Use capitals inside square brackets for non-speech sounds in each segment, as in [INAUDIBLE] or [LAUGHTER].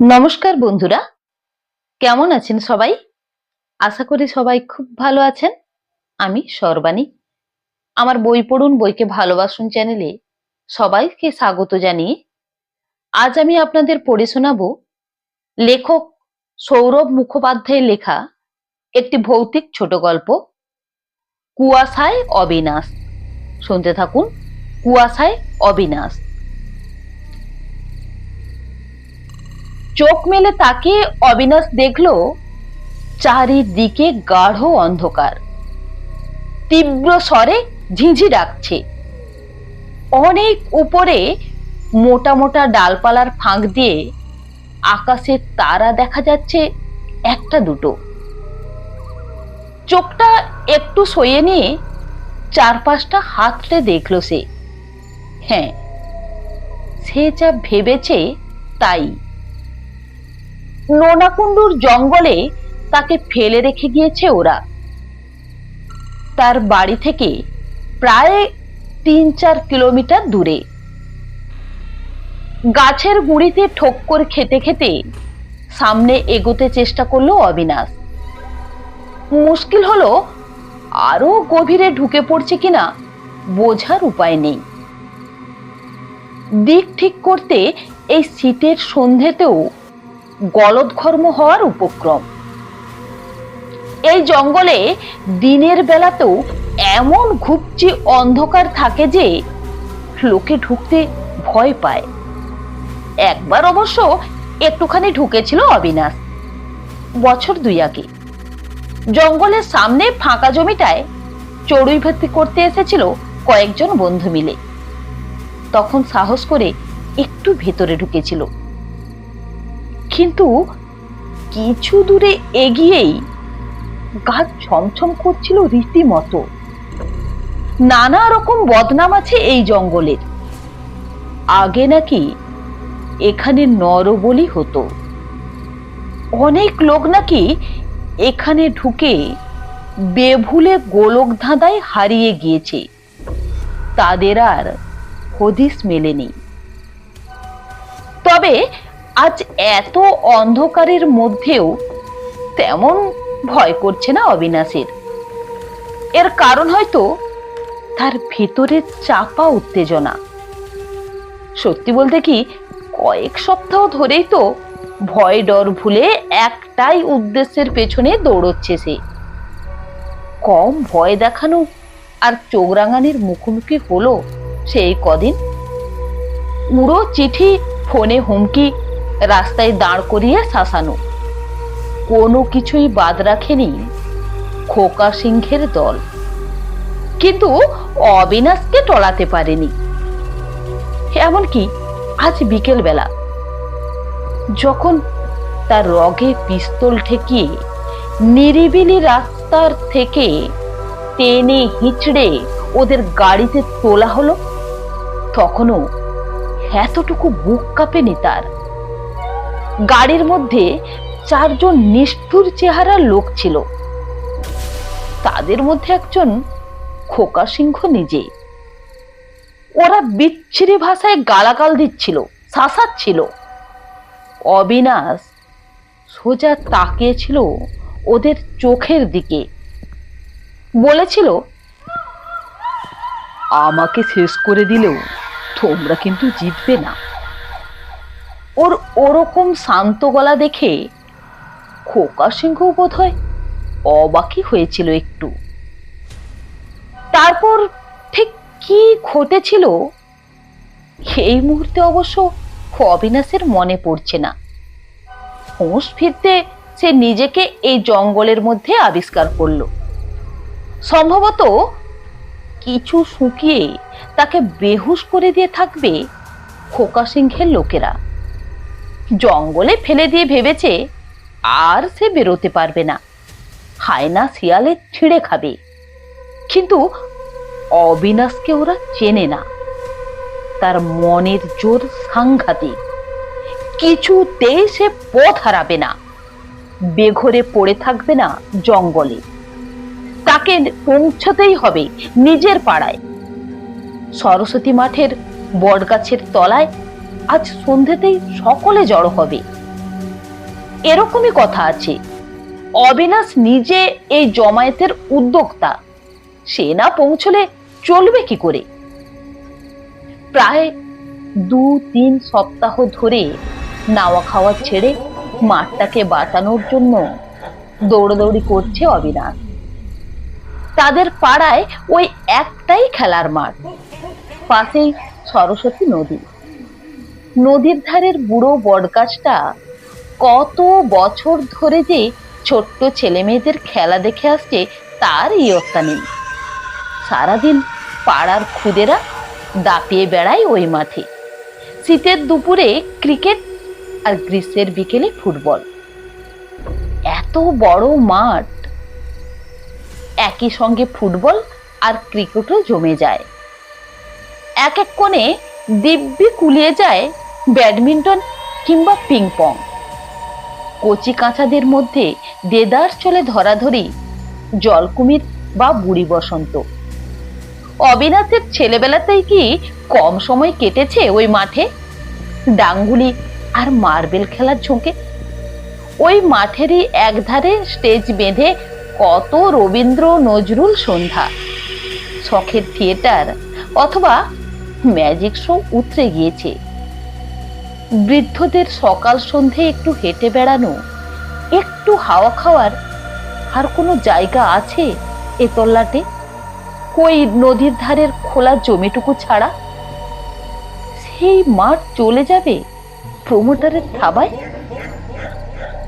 নমস্কার বন্ধুরা। কেমন আছেন সবাই? আশা করি সবাই খুব ভালো আছেন। আমি সর্বাণী। আমার বই পড়ুন, বইকে ভালোবাসুন চ্যানেলে সবাইকে স্বাগত জানিয়ে আজ আমি আপনাদের পড়ে শোনাব লেখক সৌরভ মুখোপাধ্যায়ের লেখা একটি ভৌতিক ছোট গল্প, কুয়াশায় অবিনাশ। শুনতে থাকুন, কুয়াশায় অবিনাশ। চোখ মেলে তাকে অবিনাশ দেখল, চারিদিকে গাঢ় অন্ধকার। তীব্র স্বরে ঝিঝি ডাকছে। অনেক উপরে মোটা মোটা ডালপালার ফাঁক দিয়ে আকাশে তারা দেখা যাচ্ছে একটা দুটো। চোখটা একটু সইয়ে নিয়ে চারপাশটা হাতড়ে দেখল সে। হ্যাঁ সে যা ভেবেছে তাই। নোনাকুণ্ডুর জঙ্গলে তাকে ফেলে রেখে গিয়েছে ওরা। তার বাড়ি থেকে প্রায় তিন চার কিলোমিটার দূরে। গাছের গুঁড়িতে ঠোক্কর খেতে খেতে সামনে এগোতে চেষ্টা করল অবিনাশ। মুশকিল হলো, আরও গভীরে ঢুকে পড়ছে কিনা বোঝার উপায় নেই। দিক ঠিক করতে এই শীতের সন্ধ্যেতেও গলদঘর্ম হওয়ার উপক্রম। এই জঙ্গলে দিনের বেলাতেও এমন ঘুপচি অন্ধকার থাকে যে লোকে ঢুকতে ভয় পায়। একবার অবশ্য একটুখানি ঢুকেছিল অবিনাশ, বছর দুই আগে জঙ্গলের সামনে ফাঁকা জমিটায় চড়ুই ভর্তি করতে এসেছিল কয়েকজন বন্ধু মিলে। তখন সাহস করে একটু ভেতরে ঢুকেছিল। কিন্তু কিছু দূরে এগিয়েই গাছ ছমছম করছিল রীতিমতো। নানা রকম বদনাম আছে এই জঙ্গলের। আগে নাকি এখানে নরবলি হতো। অনেক লোক নাকি এখানে ঢুকে বেভুলে গোলক ধাঁধায় হারিয়ে গিয়েছে। তাদের আর হদিস মেলেনি। তবে আজ এত অন্ধকারের মধ্যেও তেমন ভয় করছে না অবিনাশের। এর কারণ হয়তো তার ভেতরের চাপা উত্তেজনা। সত্যি বলতে কি, কয়েক সপ্তাহ ধরেই তো ভয় ডর ভুলে একটাই উদ্দেশ্যের পেছনে দৌড়চ্ছে সে। কম ভয় দেখানো আর চোখ রাঙানির মুখোমুখি হলো সেই কদিন। উড়ো চিঠি, ফোনে হুমকি রাস্তায় দাঁড় করিয়ে শাসানো। কোনো কিছুই বাদ রাখেনি খোকা সিংহের দল। কিন্তু অবিনাশকে টলাতে পারেনি। এমনকি আজ বিকেল বেলা যখন তার রগে পিস্তল ঠেকিয়ে নিরিবিলি রাস্তার থেকে টেনে হিঁচড়ে ওদের গাড়িতে তোলা হলো, তখনও এতটুকু বুক কাঁপেনি তার। গাড়ির মধ্যে চারজন নিষ্ঠুর চেহারার লোক ছিল। তাদের মধ্যে একজন খোকা সিংহ নিজে। ওরা বিচ্ছিরি ভাষায় গালাগাল দিচ্ছিল, শাসাচ্ছিল। অবিনাশ সোজা তাকিয়েছিল ওদের চোখের দিকে। বলেছিল, আমাকে শেষ করে দিলেও তোমরা কিন্তু জিতবে না। ওর ওরকম শান্ত গলা দেখে খোকা সিংহ বোধ হয় অবাকই হয়েছিল একটু। তারপর ঠিক কি ঘটেছিল? এই মুহূর্তে অবশ্য অবিনাশের মনে পড়ছে না। হুঁশ ফিরতে সে নিজেকে এই জঙ্গলের মধ্যে আবিষ্কার করল। সম্ভবত কিছু শুকিয়ে তাকে বেহুশ করে দিয়ে থাকবে খোকা সিংহের লোকেরা। জঙ্গলে ফেলে দিয়ে ভেবেছে আর সে বেরোতে পারবে না। হায়না শিয়ালে ছিঁড়ে খাবে। কিন্তু অবিনাশকে ওরা চেনে না। তার মনের জোর সাংঘাতিক। কিছুতেই সে পথ হারাবে না। বেঘরে পড়ে থাকবে না জঙ্গলে। তাকে পৌঁছতেই হবে নিজের পাড়ায়। সরস্বতী মাঠের বটগাছের তলায় আজ সন্ধ্যেতেই সকলে জড়ো হবে। এরকমই কথা আছে। অবিনাশ নিজে এই জমায়েতের উদ্যোক্তা। সে না পৌঁছলে চলবে কি করে? প্রায় দু তিন সপ্তাহ ধরে নাওয়া খাওয়া ছেড়ে মাঠটাকে বাঁচানোর জন্য দৌড়দৌড়ি করছে অবিনাশ। তাদের পাড়ায় ওই একটাই খেলার মাঠ, পাশেই সরস্বতী নদী। নদীর ধারের বুড়ো বটগাছটা কত বছর ধরে যে ছোট্ট ছেলে মেয়েদের খেলা দেখে আসছে, তার ইয়ত্তা নেই। সারাদিন পাড়ার খুদেরা দাপিয়ে বেড়ায় ওই মাঠে। শীতের দুপুরে ক্রিকেট আর গ্রীষ্মের বিকেলে ফুটবল। এত বড় মাঠ, একই সঙ্গে ফুটবল আর ক্রিকেটও জমে যায়। এক এক কোণে দিব্যি কুলিয়ে যায় ব্যাডমিন্টন কিংবা পিং পং কচি কাঁচাদের মধ্যে দেদার চলে ধরাধরি জলকুমির বা বুড়ি বসন্ত। অবিনাশের ছেলেবেলাতেই কি কম সময় কেটেছে ওই মাঠে? ডাঙ্গুলি আর মার্বেল খেলার ঝোঁকে। ওই মাঠেরই একধারে স্টেজ বেঁধে কত রবীন্দ্র নজরুল সন্ধ্যা। শখের থিয়েটার অথবা ম্যাজিক শো উতরে গিয়েছে। বৃদ্ধদের সকাল সন্ধে একটু হেঁটে বেড়ানো, একটু হাওয়া খাওয়ার, আর কোনো জায়গা আছে এ তল্লাটে? কই নদীর ধারের খোলা জমিটুকু ছাড়া? সেই মাঠ চলে যাবে প্রমোটারের থাবায়?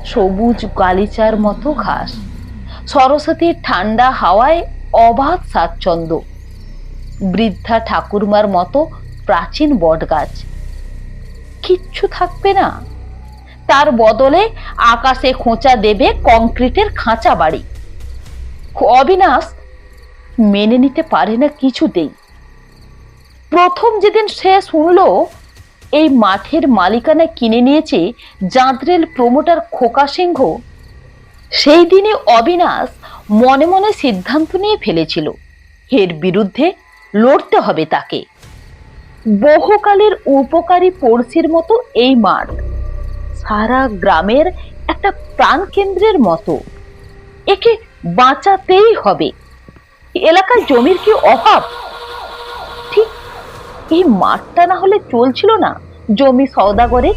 সবুজ গালিচার মতো ঘাস সরস্বতীর ঠান্ডা হাওয়ায় অবাধ স্বাচ্ছন্দ্য। বৃদ্ধা ঠাকুরমার মতো প্রাচীন বটগাছ। কিচ্ছু থাকবে না। তার বদলে আকাশে খোঁচা দেবে কংক্রিটের খাঁচা বাড়ি। অবিনাশ মেনে নিতে পারে না কিছুতেই প্রথম যেদিন সে শুনলো, এই মাঠের মালিকানা কিনে নিয়েছে জাঁতরেল প্রমোটার খোকা সিংহ, সেই দিনে অবিনাশ মনে মনে সিদ্ধান্ত নিয়ে ফেলেছিল। এর বিরুদ্ধে লড়তে হবে তাকে। বহুকালের উপকারী পড়শির মতো এই মাঠ। সারা গ্রামের একটা প্রাণকেন্দ্রের মতো। একে বাঁচাতেই হবে। এলাকার জমির কি অভাব? ঠিক, এই মাঠটা না হলে চলছিল না জমি সওদাগরে।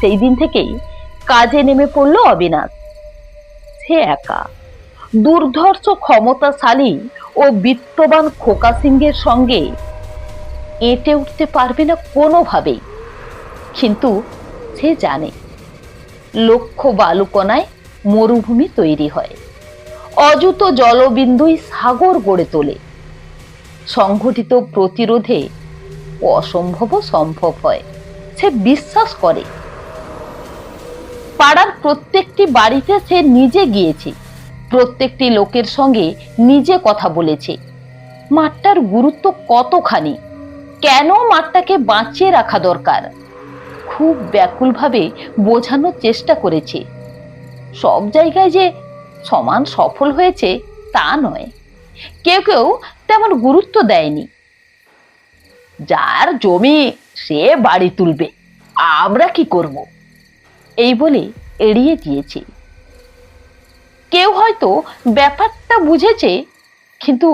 সেই দিন থেকেই কাজে নেমে পড়ল অবিনাশ। সে একা। দুর্ধর্ষ ক্ষমতাশালী ও বিত্তবান খোকা সিংহের সঙ্গে এঁটে উঠতে পারবে না কোনোভাবেই। কিন্তু সে জানে লক্ষ বালুকণায় মরুভূমি তৈরি হয়। অযুত জলবিন্দুই সাগর গড়ে তোলে। সংঘটিত প্রতিরোধে অসম্ভব সম্ভব হয়, সে বিশ্বাস করে। পাড়ার প্রত্যেকটি বাড়িতে সে নিজে গিয়েছে। প্রত্যেকটি লোকের সঙ্গে নিজে কথা বলেছে। মাঠটার গুরুত্ব কতখানি? কেন মাঠটাকে বাঁচিয়ে রাখা দরকার? খুব ব্যাকুলভাবে বোঝানোর চেষ্টা করেছে। সব জায়গায় যে সমান সফল হয়েছে তা নয়। কেউ কেউ তেমন গুরুত্ব দেয়নি। যার জমি সে বাড়ি তুলবে, আমরা কি করব? এই বলে এড়িয়ে গিয়েছে। কেউ হয়তো ব্যাপারটা বুঝেছে, কিন্তু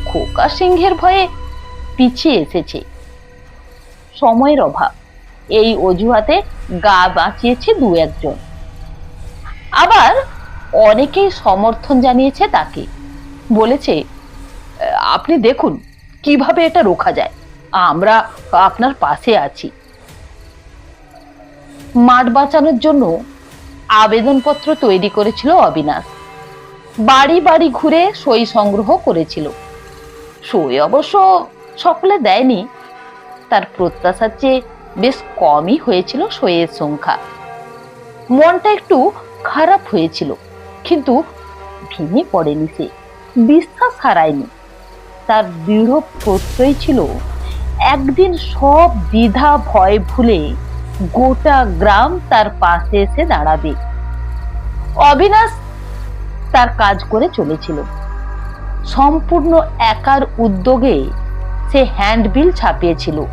খোকা সিংহের ভয়ে পিছিয়ে এসেছে। সময়ের অভাব, এই অজুহাতে গা বাঁচিয়েছে দু একজন। আবার অনেকেই সমর্থন জানিয়েছে তাকে। বলেছে, আপনি দেখুন, কীভাবে এটা রোখা যায়। আমরা আপনার পাশে আছি। মাঠ বাঁচানোর জন্য আবেদনপত্র তৈরি করেছিল অবিনাশ। বাড়ি বাড়ি ঘুরে সই সংগ্রহ করেছিল। সই অবশ্য সকলে দেয়নি। তার প্রত্যাশার চেয়ে বেশ কমই হয়েছিল সইয়ের সংখ্যা। মনটা একটু খারাপ হয়েছিল, কিন্তু ভেঙে পড়েনি সে। বিশ্বাস হারায়নি। তার দৃঢ় প্রত্যয় ছিল, একদিন সব দ্বিধা, ভয় ভুলে গোটা গ্রাম তার পাশে এসে দাঁড়াবে। অবিনাশ তার কাজ করে চলেছিল। সম্পূর্ণ একার উদ্যোগে সে হ্যান্ডবিল ছাপিয়েছিল।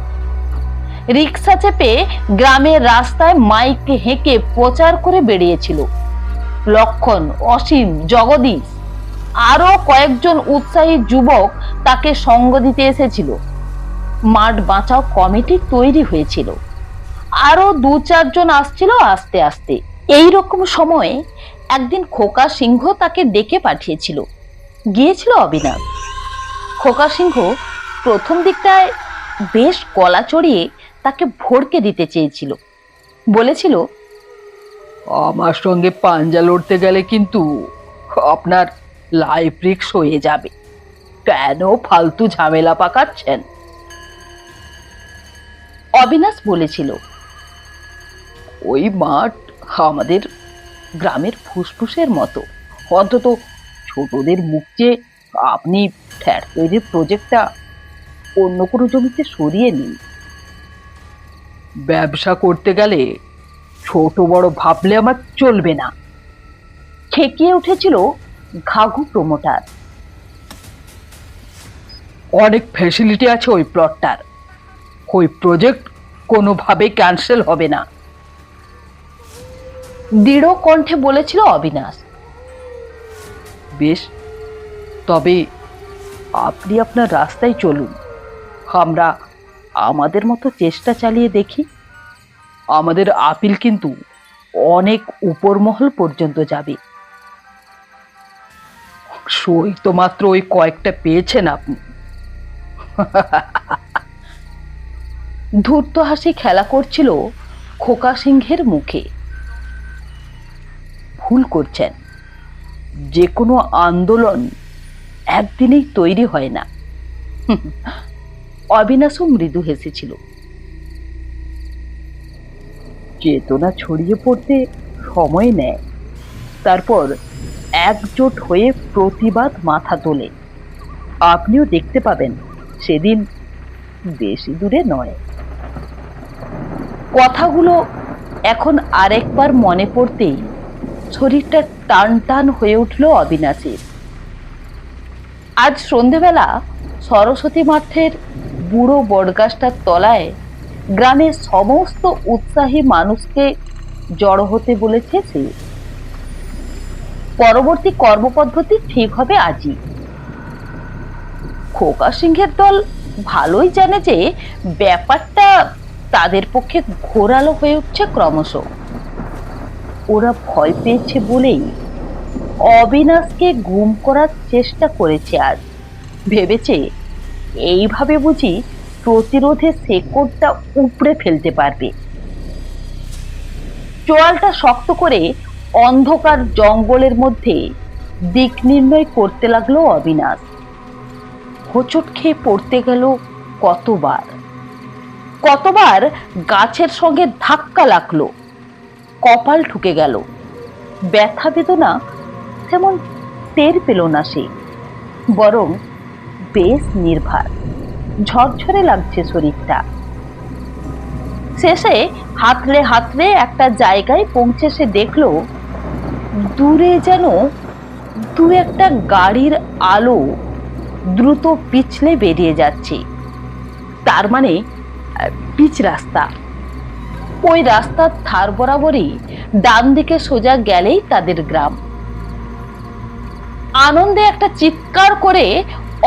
রিক্সা চেপে গ্রামের রাস্তায় মাইক হেঁকে প্রচার করে বেরিয়েছিল লক্ষণ, অসীম, জগদীশ আরও কয়েকজন উৎসাহী যুবক তাকে সঙ্গ দিতে এসেছিল। মাঠ বাঁচাও কমিটি তৈরি হয়েছিল। আরও দু চারজন আসছিল আস্তে আস্তে। এই রকম সময়ে একদিন খোকা সিংহ তাকে ডেকে পাঠিয়েছিল। গিয়েছিল অবিনাশ। খোকা সিংহ প্রথম দিকটায় বেশ গলা চড়িয়ে তাকে ভড়কে দিতে চেয়েছিল। বলেছিল আমার সঙ্গে পাঞ্জা লড়তে গেলে কিন্তু আপনার লাইফ রিক্স হয়ে যাবে। কেন ফালতু ঝামেলা পাকাচ্ছেন? অবিনাশ বলেছিল ওই মাঠ আমাদের গ্রামের ফুসফুসের মতো। অন্তত ছোটদের মুখ চেয়ে আপনি ফ্ল্যাট তৈরির প্রজেক্টটা অন্য কোনো জমিতে সরিয়ে নিন। ব্যবসা করতে গেলে ছোট বড় ভাবলে আমার চলবে না। খেকিয়ে উঠেছিল ঘাঘু প্রমোটার অনেক ফ্যাসিলিটি আছে ওই প্লটটার ওই প্রজেক্ট কোনোভাবে ক্যান্সেল হবে না। দৃঢ় কণ্ঠে বলেছিল অবিনাশ। বেশ তবে আপনি আপনার রাস্তায় চলুন। আমরা আমাদের মতো চেষ্টা চালিয়ে দেখি। আমাদের আপিল কিন্তু অনেক উপর মহল পর্যন্ত যাবে। সই তো মাত্র ওই কয়েকটা পেয়েছেন আপনি। ধূর্ত হাসি খেলা করছিল খোকা সিংহের মুখে। ভুল করছেন। যে কোনো আন্দোলন একদিনেই তৈরি হয় না। অবিনাশও মৃদু হেসেছিল। চেতনা ছড়িয়ে পড়তে সময় নেয়। তারপর একজোট হয়ে প্রতিবাদ মাথা তোলে। আপনিও দেখতে পাবেন, সেদিন বেশি দূরে নয়। কথাগুলো এখন আরেকবার মনে পড়তেই শরীরটা টান টান হয়ে উঠল অবিনাশের। আজ সন্ধেবেলা সরস্বতী মাঠের বুড়ো বটগাছটার তলায় গ্রামের সমস্ত উৎসাহী মানুষকে জড়ো হতে বলেছে সে। পরবর্তী কর্মপদ্ধতি ঠিক হবে আজই। খোকা সিংহের দল ভালোই জানে যে ব্যাপারটা তাদের পক্ষে ঘোরালো হয়ে উঠছে ক্রমশ। ওরা ভয় পেয়েছে বলেই অবিনাশকে গুম করার চেষ্টা করেছে আজ। ভেবেছে এইভাবে বুঝি প্রতিরোধে শেকড়টা উপড়ে ফেলতে পারবে। চোয়ালটা শক্ত করে অন্ধকার জঙ্গলের মধ্যে দিক নির্ণয় করতে লাগল অবিনাশ। হোঁচট খেয়ে পড়তে গেল কতবার। কতবার গাছের সঙ্গে ধাক্কা লাগল। কপাল ঠুকে গেল। ব্যথা বেদনা তেমন টের পেল না সে। বরং বেশ নির্ভার। ঝরঝরে লাগছে শরীরটা। শেষে হাতলে হাতলে একটা জায়গায় পৌঁছে সে দেখল, দূরে যেন দু একটা গাড়ির আলো দ্রুত পিছলে বেরিয়ে যাচ্ছে। তার মানে পিচ রাস্তা। ওই রাস্তার ধার বরাবরই ডান দিকে সোজা গেলেই তাদের গ্রাম। আনন্দে একটা চিৎকার করে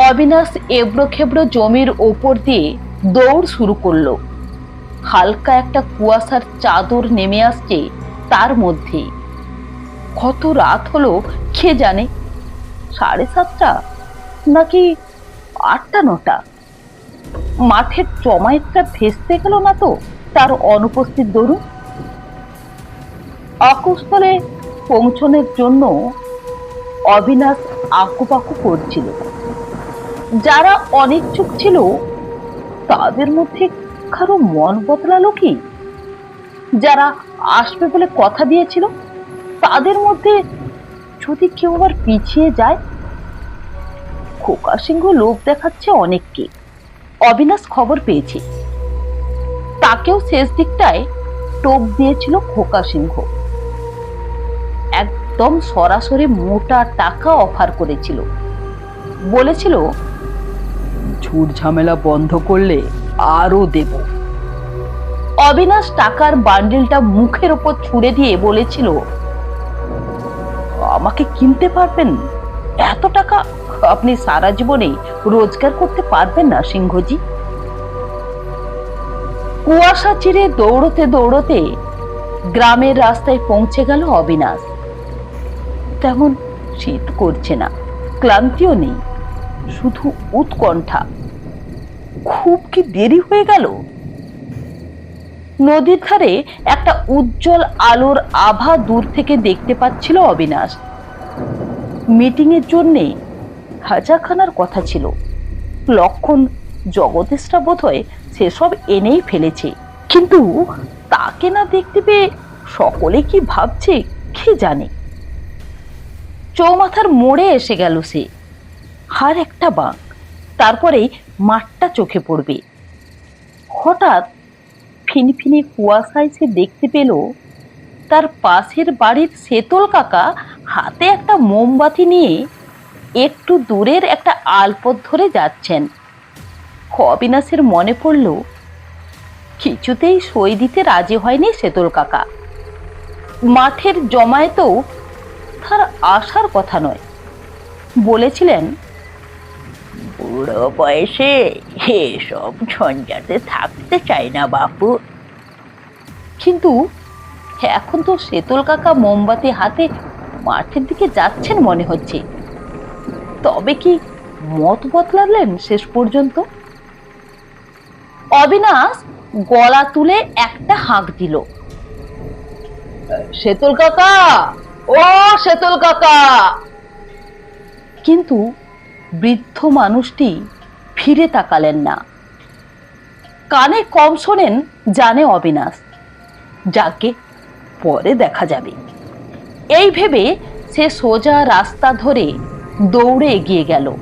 অবিনাশ এবড়ো খেবড়ো জমির ওপর দিয়ে দৌড় শুরু করল। হালকা একটা কুয়াশার চাদর নেমে আসছে তার মধ্যে। কত রাত হলো কে জানে? সাড়ে সাতটা? নাকি আটটা, নটা? মাঠের জমায়েতটা ভেস্তে গেল না তো? তার অনুপস্থিত দরুন অকুস্থলে পৌঁছনের জন্য অবিনাশ আঁকুপাকু করছিল। যারা অনিচ্ছুক ছিল, তাদের মধ্যে কারও মন বদলালো কি? যারা আসবে বলে কথা দিয়েছিল, তাদের মধ্যে যদি কেউ আবার পিছিয়ে যায়? খোকা সিংহ লোক দেখাচ্ছে অনেককে। অবিনাশ খবর পেয়েছে। তাকেও শেষ দিকটায় টোপ দিয়েছিল খোকা সিংহ। একদম সরাসরি মোটা টাকা অফার করেছিল। বলেছিল ঝুট ঝামেলা বন্ধ করলে আরও দেব। অবিনাশ টাকার বান্ডিলটা মুখের ওপর ছুড়ে দিয়ে বলেছিল আমাকে কিনতে পারবেন? এত টাকা আপনি সারা জীবনে রোজগার করতে পারবেন না সিংহজি? কুয়াশা চিরে দৌড়তে দৌড়তে গ্রামের রাস্তায় পৌঁছে গেল অবিনাশ। তেমন শীত করছে না, ক্লান্তিও নেই, শুধু উৎকণ্ঠা। খুব কি দেরি হয়ে গেল? নদীর ধারে একটা উজ্জ্বল আলোর আভা দূর থেকে দেখতে পাচ্ছিল অবিনাশ। মিটিং এর জন্যে হাজাখানার কথা ছিল, লক্ষণ জগতেশটা বোধ হয় সেসব এনেই ফেলেছে। কিন্তু তাকে না দেখতে পেয়ে সকলে কি ভাবছে, কে জানে? চৌমাথার মোড়ে এসে গেল সে। হার একটা বাঁক তারপরে মাঠটা চোখে পড়বে। হঠাৎ ফিনফিনে কুয়াশায় সে দেখতে পেল, তার পাশের বাড়ির সেতল কাকা হাতে একটা মোমবাতি নিয়ে একটু দূরের একটা আলপথ ধরে যাচ্ছেন। অবিনাশের মনে পড়ল, কিছুতেই সই দিতে রাজি হয়নি সেতল কাকা। মাঠের জমায়েতেও তার আসার কথা নয়। বলেছিলেন, বুড়ো বয়সে এসব ঝঞ্ঝাতে থাকতে চাই না বাপু। কিন্তু এখন তো শেতল কাকা মোমবাতি হাতে মাঠের দিকে যাচ্ছেন মনে হচ্ছে। তবে কি মত বদলালেন শেষ পর্যন্ত? অবিনাশ গলা তুলে একটা হাঁক দিল। শেতল কাকা, ও শেতল কাকা! কিন্তু বৃদ্ধ মানুষটি ফিরে তাকালেন না। কানে কম শোনেন জানে অবিনাশ, যাকে পরে দেখা যাবে। এই ভেবে সে সোজা রাস্তা ধরে দৌড়ে এগিয়ে গেল।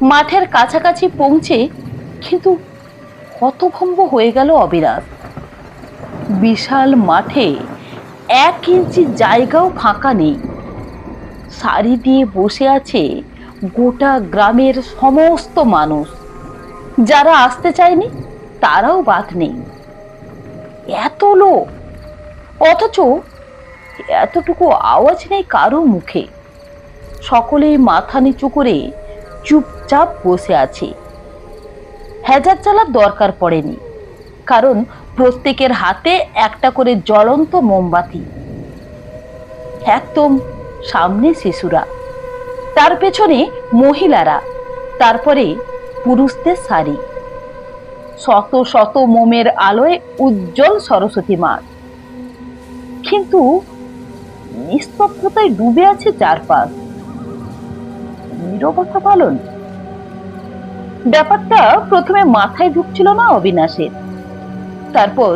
মাঠের কাছাকাছি পৌঁছে কিন্তু হতভম্ব হয়ে গেল অবিনাশ। বিশাল মাঠে এক ইঞ্চি জায়গাও ফাঁকা নেই। সারি দিয়ে বসে আছে গোটা গ্রামের সমস্ত মানুষ। যারা আসতে চায়নি, তারাও বাদ নেই। এত লোক! অথচ এতটুকু আওয়াজ নেই কারও মুখে। সকলেই মাথা নিচু করে চুপচাপ বসে আছে। হেজার চালার দরকার পড়েনি। কারণ প্রত্যেকের হাতে একটা করে জ্বলন্ত মোমবাতি। একদম সামনে শিশুরা। তার পেছনে মহিলারা। তারপরে পুরুষদের শাড়ি। শত শত মোমের আলোয় উজ্জ্বল সরস্বতী মা কিন্তু নিস্তব্ধতায় ডুবে আছে চারপাশ। নীরবতা পালন। ব্যাপারটা প্রথমে মাথায় ঢুকছিল না অবিনাশের। তারপর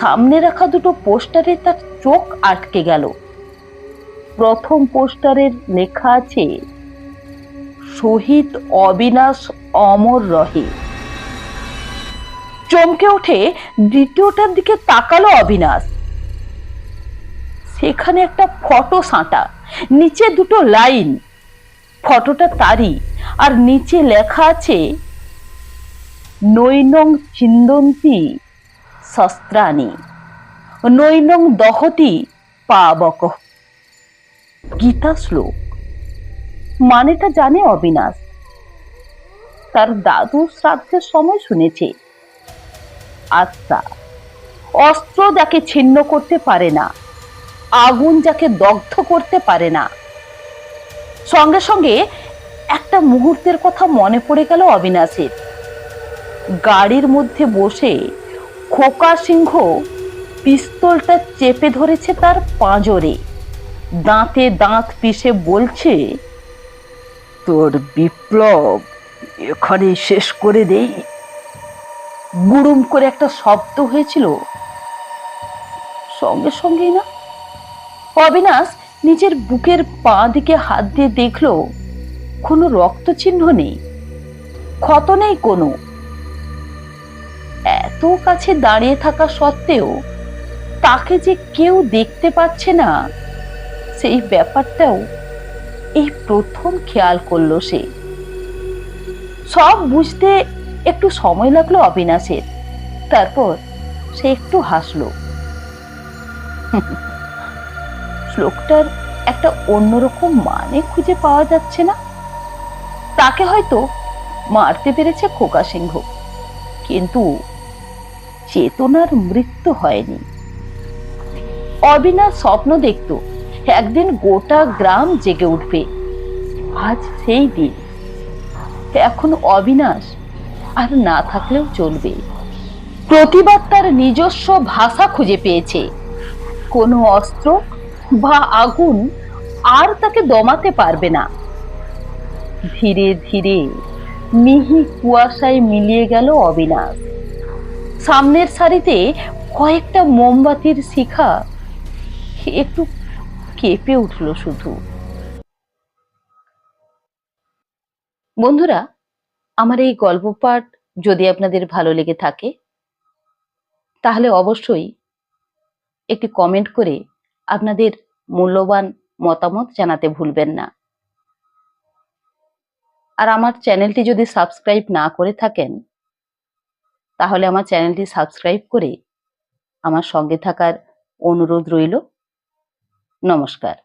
সামনে রাখা দুটো পোস্টারে তার চোখ আটকে গেল। প্রথম পোস্টারের লেখা আছে, শহীদ অবিনাশ অমর রহে। চমকে উঠে দ্বিতীয়টার দিকে তাকালো অবিনাশ। সেখানে একটা ফটো সাঁটা, নিচে দুটো লাইন। ফটোটা তারই। আর নিচে লেখা আছে, নৈনং চিন্দন্তি শস্ত্রাণী, নৈনং দহতি পাবক। গীতা শ্লোক। মানেটা জানে অবিনাশ। তার দাদু শ্রাদ্ধের সময় শুনেছে। আচ্ছা অস্ত্র যাকে ছিন্ন করতে পারে না, আগুন যাকে দগ্ধ করতে পারে না। সঙ্গে সঙ্গে একটা মুহূর্তের কথা মনে পড়ে গেল অবিনাশের। গাড়ির মধ্যে বসে খোকা সিংহ পিস্তলটা চেপে ধরেছে তার পাঁজরে। দাঁতে দাঁত পিষে বলছে, তোর বিপ্লব এখানে শেষ করে দেই। গুড়ুম করে একটা শব্দ হয়েছিল। সঙ্গে সঙ্গেই না। অবিনাশ নিজের বুকের পা দিকে হাত দিয়ে দেখল কোনো রক্ত চিহ্ন নেই। ক্ষত নেই কোনো। এত কাছে দাঁড়িয়ে থাকা সত্ত্বেও তাকে যে কেউ দেখতে পাচ্ছে না, সেই ব্যাপারটাও এই প্রথম খেয়াল করল সে। সব বুঝতে একটু সময় লাগল অবিনাশের। তারপর সে একটু হাসলো। [LAUGHS] শ্লোকটার একটা অন্যরকম মানে খুঁজে পাওয়া যাচ্ছে না। তাকে হয়তো মারতে পেরেছে খোকা সিংহ। কিন্তু চেতনার মৃত্যু হয়নি। অবিনাশ স্বপ্ন দেখত, একদিন গোটা গ্রাম জেগে উঠবে। আজ সেই দিন। এখন অবিনাশ আর না থাকলেও চলবে। প্রতিবাদ তার নিজস্ব ভাষা খুঁজে পেয়েছে। কোনো অস্ত্র বা আগুন আর তাকে দমাতে পারবে না। ধীরে ধীরে মিহি কুয়াশায় মিলিয়ে গেল অবিনাশ। সামনের সারিতে কয়েকটা মোমবাতির শিখা একটু কেঁপে উঠল শুধু। বন্ধুরা, আমার এই গল্প পাঠ যদি আপনাদের ভালো লেগে থাকে, তাহলে অবশ্যই একটি কমেন্ট করে আপনাদের মূল্যবান মতামত জানাতে ভুলবেন না। আর আমার চ্যানেলটি যদি সাবস্ক্রাইব না করে থাকেন, তাহলে আমার চ্যানেলটি সাবস্ক্রাইব করে আমার সঙ্গে থাকার অনুরোধ রইল। নমস্কার।